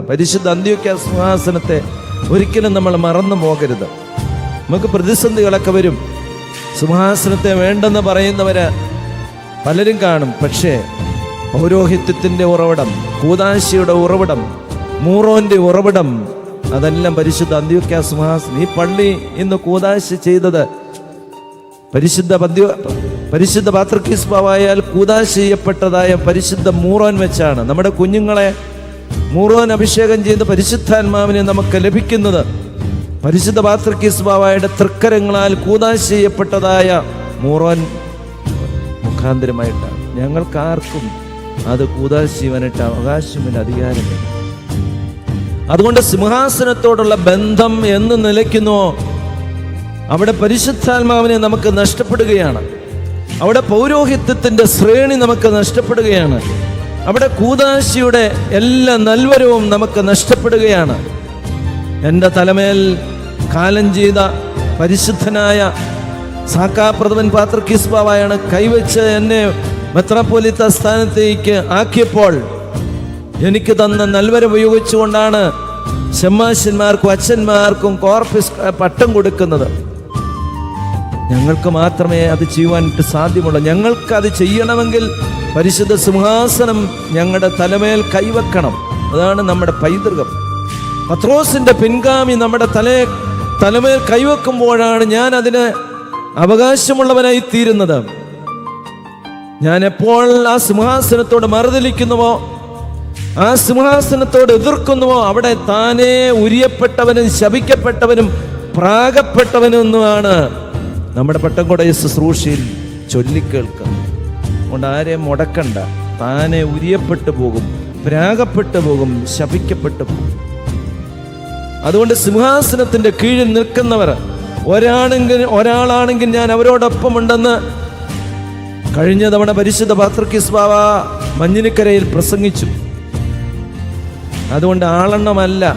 പരിശുദ്ധ അന്ത്യോക്യ സിംഹാസനത്തെ ഒരിക്കലും നമ്മൾ മറന്നു പോകരുത്. നമുക്ക് പ്രതിസന്ധികളൊക്കെ വരും. സിംഹാസനത്തെ വേണ്ടെന്ന് പറയുന്നവര് പലരും കാണും. പക്ഷേ പൗരോഹിത്യത്തിന്റെ ഉറവിടം കൂതാശിയുടെ ഉറവിടം മൂറോന്റെ ഉറവിടം അതെല്ലാം പരിശുദ്ധ അന്ത്യോക്യ സിംഹാസനം. ഈ പള്ളി ഇന്ന് കൂതാശി ചെയ്തത് പരിശുദ്ധ പദ്യ പരിശുദ്ധ പാത്രക്കീസ് കൂതാശ ചെയ്യപ്പെട്ടതായ പരിശുദ്ധ മൂറോൻ വെച്ചാണ്. നമ്മുടെ കുഞ്ഞുങ്ങളെ മൂറോൻ അഭിഷേകം ചെയ്ത് പരിശുദ്ധാത്മാവിനെ നമുക്ക് ലഭിക്കുന്നത് പരിശുദ്ധ പാത്രക്കീസ് ബാവായുടെ തൃക്കരങ്ങളാൽ കൂതാശ് ചെയ്യപ്പെട്ടതായ മൂറോൻ മുഖാന്തരമായിട്ടാണ്. ഞങ്ങൾക്കാർക്കും അത് കൂതാശ് ചെയ്യുവാനായിട്ട് അവകാശമില്ല അധികാരമില്ല. അതുകൊണ്ട് സിംഹാസനത്തോടുള്ള ബന്ധം എന്ന് നിലയ്ക്കുന്നോ. അവിടെ പരിശുദ്ധാത്മാവിനെ നമുക്ക് നഷ്ടപ്പെടുകയാണ്. അവിടെ പൗരോഹിത്യത്തിന്റെ ശ്രേണി നമുക്ക് നഷ്ടപ്പെടുകയാണ്. അവിടെ കൂതാശിയുടെ എല്ലാ നൽവരവും നമുക്ക് നഷ്ടപ്പെടുകയാണ്. എന്റെ തലമേൽ കാലം ചെയ്ത പരിശുദ്ധനായ സാക്കാപ്രഥമൻ പാത്രക്കിസ്ബാവായാണ് കൈവച്ച് എന്നെ മെത്രാപ്പൊലിത്ത സ്ഥാനത്തേക്ക് ആക്കിയപ്പോൾ എനിക്ക് തന്ന നൽവരം ഉപയോഗിച്ചുകൊണ്ടാണ് ഷമ്മാശന്മാർക്കും അച്ഛന്മാർക്കും കോർപ്പിസ് പട്ടം കൊടുക്കുന്നത്. ഞങ്ങൾക്ക് മാത്രമേ അത് ചെയ്യുവാനായിട്ട് സാധ്യമുള്ളൂ. ഞങ്ങൾക്ക് അത് ചെയ്യണമെങ്കിൽ പരിശുദ്ധ സിംഹാസനം ഞങ്ങളുടെ തലമേൽ കൈവെക്കണം. അതാണ് നമ്മുടെ പൈതൃകം. പത്രോസിന്റെ പിൻഗാമി നമ്മുടെ തലേ തലമേൽ കൈവെക്കുമ്പോഴാണ് ഞാൻ അതിന് അവകാശമുള്ളവനായി തീരുന്നത്. ഞാൻ എപ്പോൾ ആ സിംഹാസനത്തോട് മറുതലിക്കുന്നുവോ ആ സിംഹാസനത്തോട് എതിർക്കുന്നുവോ അവിടെ താനേ ഉരിയപ്പെട്ടവനും ശപിക്കപ്പെട്ടവനും പ്രാഗപ്പെട്ടവനുമാണ് നമ്മുടെ പട്ടംകൊട ശുശ്രൂഷയിൽ ചൊല്ലിക്കേൾക്കാം അതുകൊണ്ട് ആരെയും മുടക്കണ്ട. താനെ ഉരിയപ്പെട്ടു പോകും പ്രാഗപ്പെട്ടു പോകും ശപിക്കപ്പെട്ടു പോകും. അതുകൊണ്ട് സിംഹാസനത്തിന്റെ കീഴിൽ നിൽക്കുന്നവർ ഒരാണെങ്കിൽ ഒരാളാണെങ്കിൽ ഞാൻ അവരോടൊപ്പം ഉണ്ടെന്ന് കഴിഞ്ഞ തവണ പരിശുദ്ധ പാത്രക്കിസ് മഞ്ഞിനിക്കരയിൽ പ്രസംഗിച്ചു. അതുകൊണ്ട് ആളെണ്ണമല്ല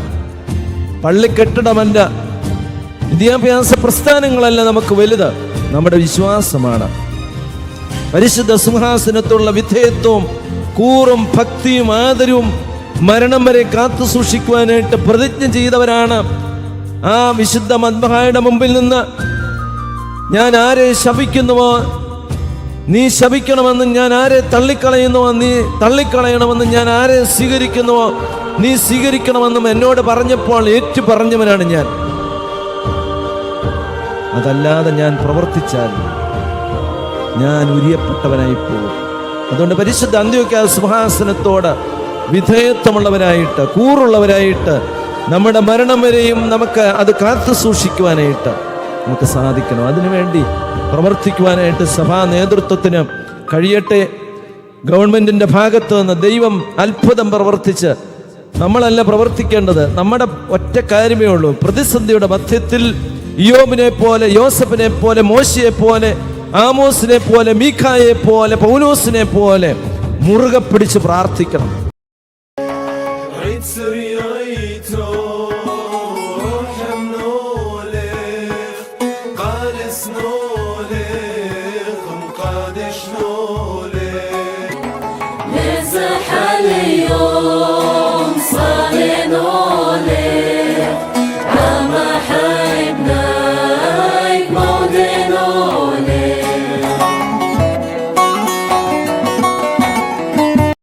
പള്ളിക്കെട്ടിടമല്ല വിദ്യാഭ്യാസ പ്രസ്ഥാനങ്ങളല്ല നമുക്ക് വലുത്. നമ്മുടെ വിശ്വാസമാണ്. പരിശുദ്ധ സിംഹാസനത്തുള്ള വിധേയത്വവും കൂറും ഭക്തിയും ആദരവും മരണം വരെ കാത്തു സൂക്ഷിക്കുവാനായിട്ട് പ്രതിജ്ഞ ചെയ്തവരാണ്. ആ വിശുദ്ധ മദ്മഹായുടെ മുമ്പിൽ നിന്ന് ഞാൻ ആരെ ശപിക്കുന്നുവോ? നീ ശപിക്കണമെന്ന് ഞാൻ ആരെ തള്ളിക്കളയുന്നുവോ? നീ തള്ളിക്കളയണമെന്ന് ഞാൻ ആരെ സ്വീകരിക്കുന്നുവോ? നീ സ്വീകരിക്കണമെന്നും എന്നോട് പറഞ്ഞപ്പോൾ ഏറ്റു പറഞ്ഞവനാണ് ഞാൻ. അതല്ലാതെ ഞാൻ പ്രവർത്തിച്ചാൽ ഞാൻ ഉരിയപ്പെട്ടവനായി പോകും അതുകൊണ്ട് പരിശുദ്ധ അന്ത്യോക്യ സിംഹാസനത്തോട് വിധേയത്വമുള്ളവരായിട്ട് കൂറുള്ളവരായിട്ട് നമ്മുടെ മരണം വരെയും നമുക്ക് അത് കാത്തു സൂക്ഷിക്കുവാനായിട്ട് നമുക്ക് സാധിക്കണം. അതിനുവേണ്ടി പ്രവർത്തിക്കുവാനായിട്ട് സഭാ നേതൃത്വത്തിന് കഴിയട്ടെ. ഗവൺമെന്റിന്റെ ഭാഗത്ത് നിന്ന് ദൈവം അത്ഭുതം പ്രവർത്തിച്ച് നമ്മളല്ല പ്രവർത്തിക്കേണ്ടത്. നമ്മുടെ ഒറ്റ കാര്യമേ ഉള്ളൂ. പ്രതിസന്ധിയുടെ മധ്യത്തിൽ യോമിനെ പോലെ യോസഫിനെ പോലെ മോശയെ പോലെ ആമോസിനെ പോലെ മീഖായെ പോലെ പൗലോസിനെ പോലെ മുറുകെ പിടിച്ച് പ്രാർത്ഥിക്കണം نزح